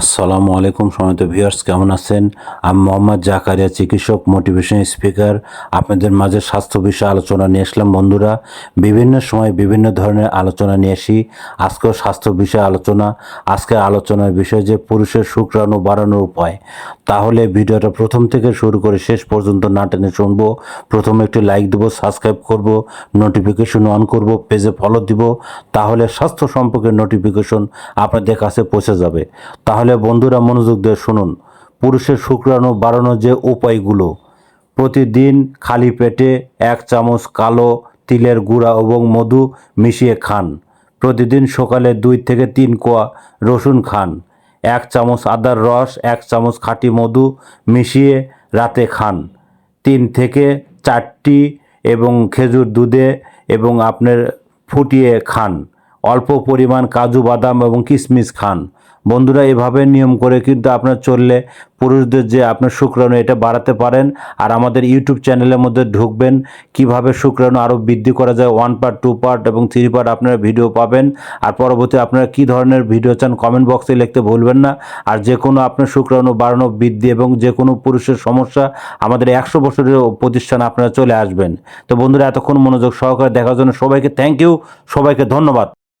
আসসালামু আলাইকুম সময়ত ভিউয়ার্স, কেমন আছেন? আমি মোহাম্মদ জাকারিয়া, চিকিৎসক মোটিভেশন স্পিকার আপনাদের মাঝে স্বাস্থ্য বিষয়ে আলোচনা নিয়ে আসলাম, বন্ধুরা। বিভিন্ন সময় বিভিন্ন ধরনের আলোচনা নিয়ে আসি। আজকেও স্বাস্থ্য বিষয়ে আলোচনা। আজকের আলোচনার বিষয় যে পুরুষের শুক্রাণু বাড়ানোর উপায়। তাহলে ভিডিওটা প্রথম থেকে শুরু করে শেষ পর্যন্ত না টেনে শুনব। প্রথমে একটি লাইক দেবো সাবস্ক্রাইব করব নোটিফিকেশন অন করব পেজে ফলো দিব। তাহলে স্বাস্থ্য সম্পর্কে নোটিফিকেশন আপনাদের কাছে পৌঁছে যাবে। তাহলে বন্ধুরা মনোযোগ দিয়ে শুনুন। পুরুষের শুক্রাণু বাড়ানোর যে উপায়গুলো। প্রতিদিন খালি পেটে এক চামচ কালো তিলের গুঁড়া এবং মধু মিশিয়ে খান। প্রতিদিন সকালে দুই থেকে তিন কোয়া রসুন খান। এক চামচ আদার রস, এক চামচ খাঁটি মধু মিশিয়ে রাতে খান। তিন থেকে চারটি এবং খেজুর দুধে এবং আপনার ফুটিয়ে খান। অল্প পরিমাণ কাজু, বাদাম এবং কিশমিশ খান। বন্ধুরা, এভাবে নিয়ম করে কিন্তু আপনার চললে পুরুষদের যে আপনার শুক্রাণু, এটা বাড়াতে পারেন। আর আমাদের ইউটিউব চ্যানেলের মধ্যে ঢুকবেন, কীভাবে শুক্রাণু আরও বৃদ্ধি করা যায় ওয়ান পার্ট টু পার্ট এবং থ্রি পার্ট আপনারা ভিডিও পাবেন। আর পরবর্তী আপনারা কী ধরনের ভিডিও চান কমেন্ট বক্সে লিখতে ভুলবেন না। আর যে কোনো আপনার শুক্রাণু বাড়ানো বৃদ্ধি এবং যে কোনো পুরুষের সমস্যা আমাদের একশো বছরের প্রতিষ্ঠান আপনারা চলে আসবেন। তো বন্ধুরা, এতক্ষণ মনোযোগ সহকারে দেখার জন্য সবাইকে থ্যাংক ইউ সবাইকে ধন্যবাদ।